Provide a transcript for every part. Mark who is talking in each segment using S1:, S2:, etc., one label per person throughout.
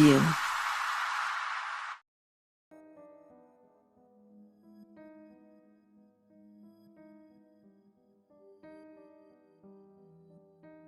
S1: you.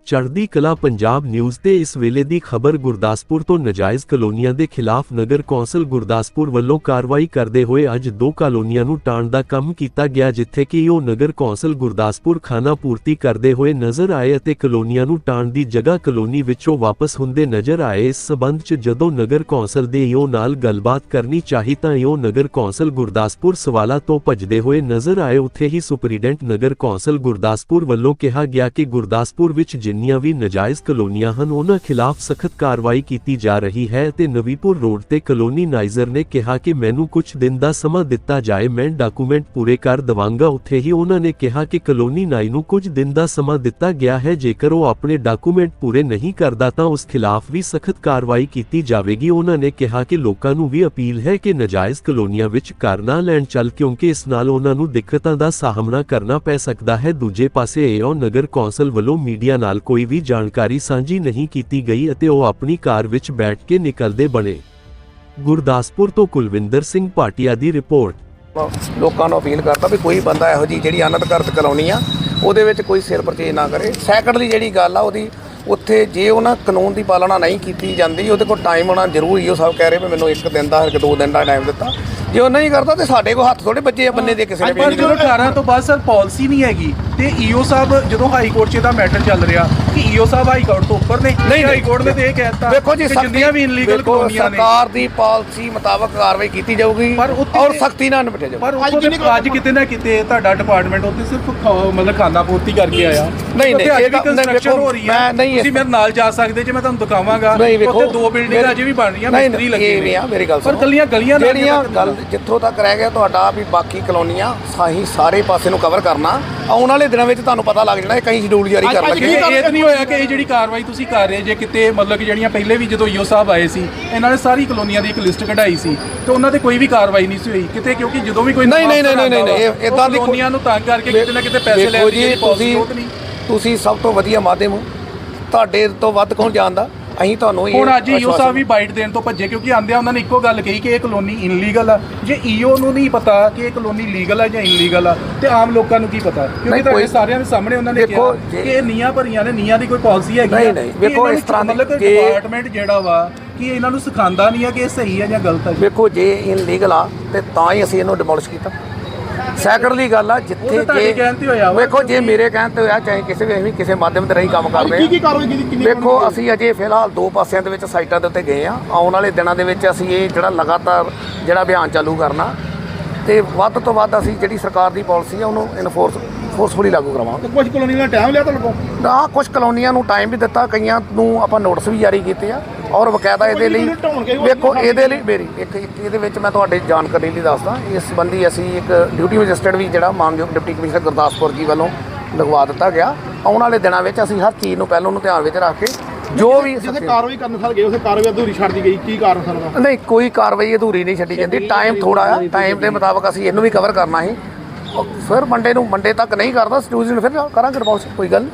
S2: ਚੜ੍ਹਦੀ ਕਲਾ Punjab news ਤੇ ਇਸ ਵੇਲੇ ਦੀ ਖਬਰ ਗੁਰਦਾਸਪੁਰ ਤੋਂ ਨਜਾਇਜ਼ ਕਲੋਨੀਆਂ ਦੇ ਖਿਲਾਫ ਨਗਰ ਕੌਂਸਲ ਗੁਰਦਾਸਪੁਰ ਵੱਲੋਂ ਕਾਰਵਾਈ ਕਰਦੇ ਹੋਏ ਅੱਜ ਦੋ ਕਲੋਨੀਆਂ ਨੂੰ ਟਾਣ ਦਾ ਕੰਮ ਕੀਤਾ ਗਿਆ, ਜਿੱਥੇ ਕਿ ਉਹ ਨਗਰ ਕੌਂਸਲ ਗੁਰਦਾਸਪੁਰ ਖਾਨਾ ਪੂਰਤੀ ਕਰਦੇ ਹੋਏ ਨਜ਼ਰ ਆਏ ਅਤੇ ਕਲੋਨੀਆਂ ਨੂੰ ਟਾਣ ਦੀ ਜਗ੍ਹਾ ਕਲੋਨੀ ਵਿੱਚੋਂ ਵਾਪਸ ਹੁੰਦੇ ਨਜ਼ਰ ਆਏ। ਇਸ ਸਬੰਧ 'ਚ ਜਦੋਂ ਨਗਰ ਕੌਂਸਲ ਦੇ ਈਓ ਨਾਲ ਗੱਲਬਾਤ ਕਰਨੀ ਚਾਹੀ ਤਾਂ ਈਓ ਨਗਰ ਕੌਂਸਲ ਗੁਰਦਾਸਪੁਰ ਸਵਾਲਾ ਤੋਂ ਭੱਜਦੇ ਹੋਏ ਨਜ਼ਰ ਆਏ। ਉੱਥੇ ਹੀ ਸੁਪਰੀਡੈਂਟ ਨਗਰ ਕੌਂਸਲ ਗੁਰਦਾਸਪੁਰ ਵੱਲੋਂ ਕਿਹਾ ਗਿਆ ਕਿ ਗੁਰਦਾਸਪੁਰ ਵਿੱਚ ਜਿੰਨੀਆਂ ਵੀ ਨਜਾਇਜ਼ ਕਲੋਨੀਆਂ ਹਨ, ਉਹਨਾਂ ਖਿਲਾਫ ਸਖਤ ਕਾਰਵਾਈ ਕੀਤੀ ਜਾ ਰਹੀ ਹੈ ਤੇ ਨਵੀਪੁਰ ਰੋਡ ਤੇ ਕਲੋਨੀ ਨਾਈਜ਼ਰ ਨੇ ਕਿਹਾ ਕਿ ਮੈਨੂੰ ਕੁਝ ਦਿਨ ਦਾ ਸਮਾਂ ਦਿੱਤਾ ਜਾਏ, ਮੈਂ ਡਾਕੂਮੈਂਟ ਪੂਰੇ ਕਰ ਦਵਾਂਗਾ। ਉੱਥੇ ਹੀ ਉਹਨਾਂ ਨੇ ਕਿਹਾ ਕਿ ਕਲੋਨੀ ਨਾਈ ਨੂੰ ਕੁਝ ਦਿਨ ਦਾ ਸਮਾਂ ਦਿੱਤਾ ਗਿਆ ਹੈ, ਜੇਕਰ ਉਹ ਆਪਣੇ ਡਾਕੂਮੈਂਟ ਪੂਰੇ ਨਹੀਂ ਕਰਦਾ ਤਾਂ ਉਸ ਖਿਲਾਫ ਵੀ ਸਖਤ ਕਾਰਵਾਈ ਕੀਤੀ ਜਾਵੇਗੀ। ਉਹਨਾਂ ਨੇ ਕਿਹਾ ਕਿ ਲੋਕਾਂ ਨੂੰ ਵੀ ਅਪੀਲ ਹੈ ਕਿ ਨਜਾਇਜ਼ ਕਲੋਨੀਆਂ ਵਿੱਚ ਘਰ ਨਾ ਲੈਣ ਚੱਲ, ਕਿਉਂਕਿ ਇਸ ਨਾਲ ਉਹਨਾਂ ਨੂੰ ਦਿੱਕਤਾਂ ਦਾ ਸਾਹਮਣਾ ਕਰਨਾ ਪੈ ਸਕਦਾ ਹੈ। ਦੂਜੇ ਪਾਸੇ ਏਓ ਨਗਰ ਕੌਂਸਲ ਵੱਲੋਂ ਮੀਡੀਆ ਨਾਲ ਕੋਈ ਵੀ ਜਾਣਕਾਰੀ ਸਾਂਝੀ ਨਹੀਂ ਕੀਤੀ ਗਈ ਅਤੇ ਉਹ ਆਪਣੀ ਕਾਰ ਵਿੱਚ ਬੈਠ ਕੇ ਨਿਕਲਦੇ ਬਣੇ। ਗੁਰਦਾਸਪੁਰ ਤੋਂ ਕੁਲਵਿੰਦਰ ਸਿੰਘ ਭਾਟੀਆ ਦੀ ਰਿਪੋਰਟ।
S3: ਲੋਕਾਂ ਨੂੰ ਅਪੀਲ ਕਰਦਾ ਵੀ ਕੋਈ ਬੰਦਾ ਇਹੋ ਜੀ ਜਿਹੜੀ ਅਨਧਿਕਾਰਤ ਕਲੋਨੀ ਆ ਉਹਦੇ ਵਿੱਚ ਕੋਈ ਸਿਰ ਪਰਚੇਜ ਨਾ ਕਰੇ। ਸੈਕੰਡਲੀ ਜਿਹੜੀ ਗੱਲ ਆ ਉਹਦੀ ਉੱਥੇ ਜੇ ਉਹਨਾਂ ਕਾਨੂੰਨ ਦੀ ਪਾਲਣਾ ਨਹੀਂ ਕੀਤੀ ਜਾਂਦੀ ਉਹਦੇ ਕੋਲ ਟਾਈਮ ਹੋਣਾ ਜ਼ਰੂਰੀ ਉਹ ਸਭ ਕਹਿ ਰਹੇ ਵੀ ਮੈਨੂੰ ਇੱਕ ਦਿਨ ਦਾ ਕਿ ਦੋ ਦਿਨ ਦਾ ਟਾਈਮ ਦਿੱਤਾ। ਜੇ ਉਹ ਨਹੀਂ ਕਰਦਾ ਤੇ ਸਾਡੇ ਕੋਲ ਹੱਥ ਥੋੜੇ ਬੱਜੇ ਆ ਬੰਨੇ ਦੇ ਕਿਸੇ ਨੇ
S4: ਪਰ
S3: ਵੀ
S4: ਜਦੋਂ 18 ਤੋਂ ਬਾਅਦ ਸਰ ਪਾਲਿਸੀ ਨਹੀਂ ਹੈਗੀ। ਤੇ ਈਓ ਸਾਹਿਬ ਜਦੋਂ ਹਾਈ ਕੋਰਟ 'ਚ ਇਹਦਾ ਮੈਟਰ ਚੱਲ ਰਿਹਾ ਕਿ ਈਓ ਸਾਹਿਬ ਹਾਈ ਕੋਰਟ ਤੋਂ ਉੱਪਰ ਨੇ
S3: ਨਹੀਂ,
S4: ਹਾਈ ਕੋਰਟ ਨੇ ਤੇ ਇਹ ਕਹਿਤਾ
S3: ਵੇਖੋ ਜੀ
S4: ਜਿੰਨੀਆਂ ਵੀ ਇਨਲੀਗਲ ਕਲੋਨੀਆਂ ਨੇ।
S3: ਸਰਕਾਰ ਦੀ ਪਾਲਿਸੀ ਮੁਤਾਬਕ ਕਾਰਵਾਈ ਕੀਤੀ ਜਾਊਗੀ ਔਰ ਸਖਤੀ ਨਾਲ ਨਿਪਟਿਆ ਜਾਊਗਾ।
S4: ਪਰ ਅੱਜ ਕਿਤੇ ਨਾ ਕਿਤੇ ਤੁਹਾਡਾ ਡਿਪਾਰਟਮੈਂਟ ਉੱਥੇ ਸਿਰਫ ਮਤਲਬ ਖਾਨਾ ਪੂਰਤੀ ਕਰਕੇ ਆਇਆ।
S3: ਨਹੀਂ,
S4: ਅੱਜ
S3: ਇਹ ਨਹੀਂ,
S4: ਕੰਸਟਰਕਸ਼ਨ ਹੋ ਰਹੀ ਹੈ।
S3: ਮੈਂ ਨਹੀਂ
S4: ਤੁਸੀਂ ਮੇਰੇ ਨਾਲ ਜਾ ਸਕਦੇ ਜੇ ਮੈਂ ਤੁਹਾਨੂੰ ਦਿਖਾਵਾਂਗਾ।
S3: ਨਹੀਂ
S4: ਉੱਥੇ ਦੋ ਬਿਲਡਿੰਗਾਂ ਅਜੇ ਵੀ ਬਣ ਰਹੀਆਂ
S3: ਨਹੀਂ,
S4: ਮਿਸਤਰੀ
S3: ਨਹੀਂ,
S4: ਲੱਗੇ
S3: ਨਹੀਂ ਆ ਮੇਰੀ ਗੱਲ
S4: ਪਰ। ਕੱਲੀਆਂ ਗਲੀਆਂ ਨਾਲ
S3: ਜਿਹੜੀਆਂ
S4: ਜਿਹੜਾ-
S3: ਗੱਲ ਜਿੱਥੋਂ ਤੱਕ ਰਹਿ ਗਿਆ ਤੁਹਾਡਾ ਵੀ ਬਾਕੀ ਕਲੋਨੀਆਂ ਸਾਹੀ ਸਾਰੇ ਪਾਸੇ ਨੂੰ ਕਵਰ ਕਰਨਾ। ਆਉਣ ਵਾਲੇ ਦਿਨਾਂ ਵਿੱਚ ਤੁਹਾਨੂੰ ਪਤਾ ਲੱਗ ਜਾਣਾ ਇਹ ਕਈ ਸ਼ਡਿਊਲ ਜਾਰੀ ਕਰਨ
S4: ਇਹ
S3: ਲੱਗੇ
S4: ਇਹ ਤਾਂ ਨਹੀਂ ਹੋਇਆ ਕਿ ਇਹ ਜਿਹੜੀ ਕਾਰਵਾਈ ਤੁਸੀਂ ਕਰ ਰਹੇ ਜੇ ਕਿਤੇ ਮਤਲਬ ਕਿ ਜਿਹੜੀਆਂ ਪਹਿਲੇ ਵੀ ਜਦੋਂ ਈਓ ਸਾਹਿਬ ਆਏ ਸੀ ਇਹਨਾਂ ਨੇ ਸਾਰੀ ਕਲੋਨੀਆਂ ਦੀ ਇੱਕ ਲਿਸਟ ਕਢਾਈ ਸੀ ਤੇ ਉਹਨਾਂ ਤੇ ਕੋਈ ਵੀ ਕਾਰਵਾਈ ਨਹੀਂ ਸੀ ਹੋਈ। ਕਿਤੇ ਕਿਉਂਕਿ ਜਦੋਂ ਵੀ ਕੋਈ
S3: ਨਹੀਂ, ਨਹੀਂ, ਨਹੀਂ, ਨਹੀਂ, ਨਹੀਂ, ਇਹ- ਏਦਾਂ ਦੀ
S4: ਕਲੋਨੀਆਂ ਨੂੰ ਤੰਗ ਕਰਕੇ ਕਿਤੇ ਨਾ ਕਿਤੇ ਪੈਸੇ ਲੈਣ ਦੀ
S3: ਤੁਸੀਂ
S4: ਤਾਂ
S3: ਤੁਸੀਂ ਸਭ ਤੋਂ ਵਧੀਆ ਮਾਧਿਅਮ ਹੋ। ਤੁਹਾਡੇ ਤੋਂ ਵੱਧ ਕੌਣ ਜਾਣਦਾ? ਅਸੀਂ ਤੁਹਾਨੂੰ ਇਹ
S4: ਹੁਣ ਅੱਜ ਈਓ
S3: ਆਸ਼ਵਾਸਨ-
S4: ਸਾਹਿਬ ਵੀ ਬਾਈਟ ਦੇਣ ਤੋਂ ਭੱਜੇ ਕਿਉਂਕਿ ਆਂਦਿਆਂ ਉਹਨਾਂ ਨੇ ਇੱਕੋ ਗੱਲ ਕਹੀ ਕਿ ਇਹ ਕਲੋਨੀ ਇਨਲੀਗਲ ਆ। ਜੇ ਈਓ ਨੂੰ ਨਹੀਂ ਪਤਾ ਕਿ ਇਹ ਕਲੋਨੀ ਲੀਗਲ ਆ ਜਾਂ ਇਨਲੀਗਲ ਆ ਤੇ ਆਮ ਲੋਕਾਂ ਨੂੰ ਕੀ ਪਤਾ? ਕਿਉਂਕਿ
S3: ਨਹੀਂ,
S4: ਤੁਹਾਡੇ
S3: ਕੋਈ-
S4: ਸਾਰਿਆਂ ਦੇ ਸਾਹਮਣੇ ਉਹਨਾਂ ਨੇ
S3: ਦੇਖੋ,
S4: ਕਿਹਾ
S3: ਜੇ-
S4: ਕਿ ਇਹ ਨੀਆਂ ਭਰੀਆਂ ਨੇ ਨੀਆਂ ਦੀ ਕੋਈ ਪਾਲਿਸੀ ਹੈਗੀ
S3: ਨਹੀਂ, ਨਹੀਂ, ਵੇਖੋ ਇਸ ਤਰ੍ਹਾਂ ਦੀ- ਜੇ-
S4: ਡਿਪਾਰਟਮੈਂਟ ਜਿਹੜਾ ਵਾ ਕਿ ਇਹਨਾਂ ਨੂੰ ਸਿਖਾਉਂਦਾ ਨਹੀਂ ਆ ਕਿ ਇਹ ਸਹੀ ਆ ਜਾਂ ਗਲਤ ਆ।
S3: ਵੇਖੋ ਜੇ ਇਨਲੀਗਲ ਆ ਤੇ ਤਾਂ ਹੀ ਅਸੀਂ ਇਹਨੂੰ ਡਿਮੋਲਿਸ਼ ਕੀਤਾ। ਸੈਕੰਡਲੀ ਗੱਲ ਆ ਜਿੱਥੇ
S4: ਵਾ।
S3: ਵੇਖੋ ਜੇ ਮੇਰੇ ਕਹਿਣ ਤੇ ਹੋਇਆ ਚਾਹੇ ਕਿਸੇ ਵੀ ਅਸੀਂ ਕਿਸੇ ਮਾਧਿਅਮ ਤੇ ਰਹੀ ਕੰਮ ਕਰ ਰਹੇ ਹਾਂ ਵੇਖੋ ਅਸੀਂ ਅਜੇ ਫਿਲਹਾਲ ਦੋ ਪਾਸਿਆਂ ਦੇ ਵਿੱਚ ਸਾਈਟਾਂ ਦੇ ਉੱਤੇ ਗਏ ਆ। ਆਉਣ ਵਾਲੇ ਦਿਨਾਂ ਦੇ ਵਿੱਚ ਅਸੀਂ ਇਹ ਜਿਹੜਾ ਲਗਾਤਾਰ ਜਿਹੜਾ ਅਭਿਆਨ ਚਾਲੂ ਕਰਨਾ ਤੇ ਵੱਧ ਤੋਂ ਵੱਧ ਅਸੀਂ ਜਿਹੜੀ ਸਰਕਾਰ ਦੀ ਪਾਲਿਸੀ ਆ ਉਹਨੂੰ ਇਨਫੋਰਸ ਫੋਰਸਫੁਲੀ ਲਾਗੂ ਕਰਾਵਾਂਗੇ।
S5: ਕੁਝ ਕਲੋਨੀ ਦਾ ਟਾਈਮ ਲਿਆ ਕੋਲ?
S3: ਨਾ ਕੁਝ ਕਲੋਨੀਆਂ ਨੂੰ ਟਾਈਮ ਵੀ ਦਿੱਤਾ ਕਈਆਂ ਨੂੰ ਆਪਾਂ ਨੋਟਿਸ ਵੀ ਜਾਰੀ ਕੀਤੇ ਆ ਔਰ ਬਕਾਇਦਾ ਇਹਦੇ ਲਈ ਵੇਖੋ ਇਹਦੇ ਲਈ ਮੇਰੀ ਇੱਕ ਇੱਕ ਇਹਦੇ ਵਿੱਚ ਮੈਂ ਤੁਹਾਡੇ ਜਾਣਕਾਰੀ ਲਈ ਦੱਸਦਾ। ਇਸ ਸੰਬੰਧੀ ਅਸੀਂ ਇੱਕ ਡਿਊਟੀ ਮੈਜਿਸਟਰੇਟ ਵੀ ਜਿਹੜਾ ਮਾਨਯੋਗ ਡਿਪਟੀ ਕਮਿਸ਼ਨਰ ਗੁਰਦਾਸਪੁਰ ਜੀ ਵੱਲੋਂ ਲਗਵਾ ਦਿੱਤਾ ਗਿਆ। ਆਉਣ ਵਾਲੇ ਦਿਨਾਂ ਵਿੱਚ ਅਸੀਂ ਹਰ ਚੀਜ਼ ਨੂੰ ਪਹਿਲਾਂ ਨੂੰ ਧਿਆਨ ਵਿੱਚ ਰੱਖ ਕੇ ਜੋ ਵੀ
S5: ਜਿੱਥੇ ਕਾਰਵਾਈ ਕਰਨ ਸਾਲ ਗਏ ਉਸੇ ਕਾਰਵਾਈ ਅਧੂਰੀ ਛੱਡ ਗਈ ਕੀ ਕਾਰਨ ਸਰ ਦਾ?
S3: ਨਹੀਂ ਕੋਈ ਕਾਰਵਾਈ ਅਧੂਰੀ ਨਹੀਂ ਛੱਡੀ ਜਾਂਦੀ। ਟਾਈਮ ਥੋੜਾ ਆ ਟਾਈਮ ਦੇ ਮੁਤਾਬਕ ਅਸੀਂ ਇਹਨੂੰ ਵੀ ਕਵਰ ਕਰਨਾ ਸੀ। ਫਿਰ ਮੰਡੇ ਨੂੰ ਮੰਡੇ ਤੱਕ ਨਹੀਂ ਕਰਦਾ ਸਟੂਡੈਂਟ ਫਿਰ ਕਰਾਂਗੇ ਰਿਪੋਰਟ ਕੋਈ ਗੱਲ